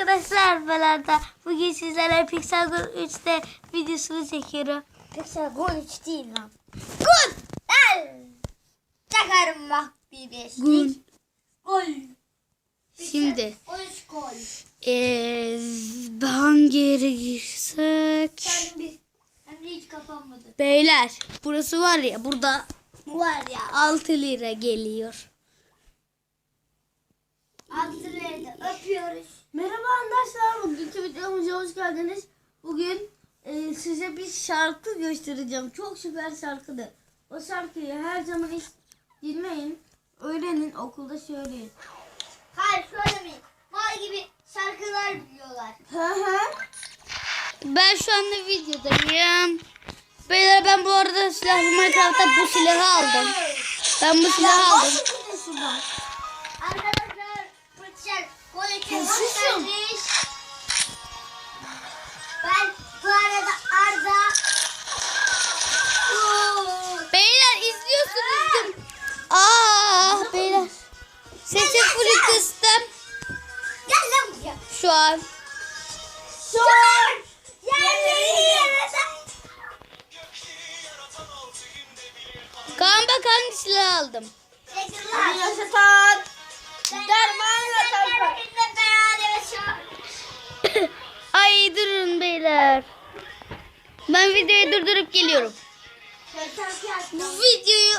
arkadaşlar ben Arda. Bugün sizlerle Pixel Go 3'te videosunu çekiyorum. Pixel gol 3 değil lan. Gol! Çakarım bak bir beşlik. Gol. Şimdi 13 gol. eee hangi yere girsek? De hiç kapanmadı. Beyler burası var ya burada Var ya. 6 lira geliyor. Öpüyoruz. Merhaba arkadaşlar. Bugünkü videomuza hoş geldiniz. Bugün e, size bir şarkı göstereceğim. Çok süper şarkıdır. O şarkıyı her zaman hiç dinleyin. Öğrenin okulda söyleyin. Hayır söylemeyin. Mal gibi şarkılar biliyorlar. Hı hı. Ben şu anda videodayım. Beyler ben bu arada silahlı Minecraft'ta bu silahı aldım. Ben bu silahı aldım. Arkadaşlar Pixel gol 3 Kesin. Hoş geldiniz. Ben bu arada Arda. Beyler izliyorsunuz. Aa beyler. Sesi full kıstım Gel lan buraya. şu an. Sor. Yerleri yerine. Kaan bak hangi silahı aldım. Yaşatan. Beyler. Ben videoyu durdurup geliyorum. Videoyu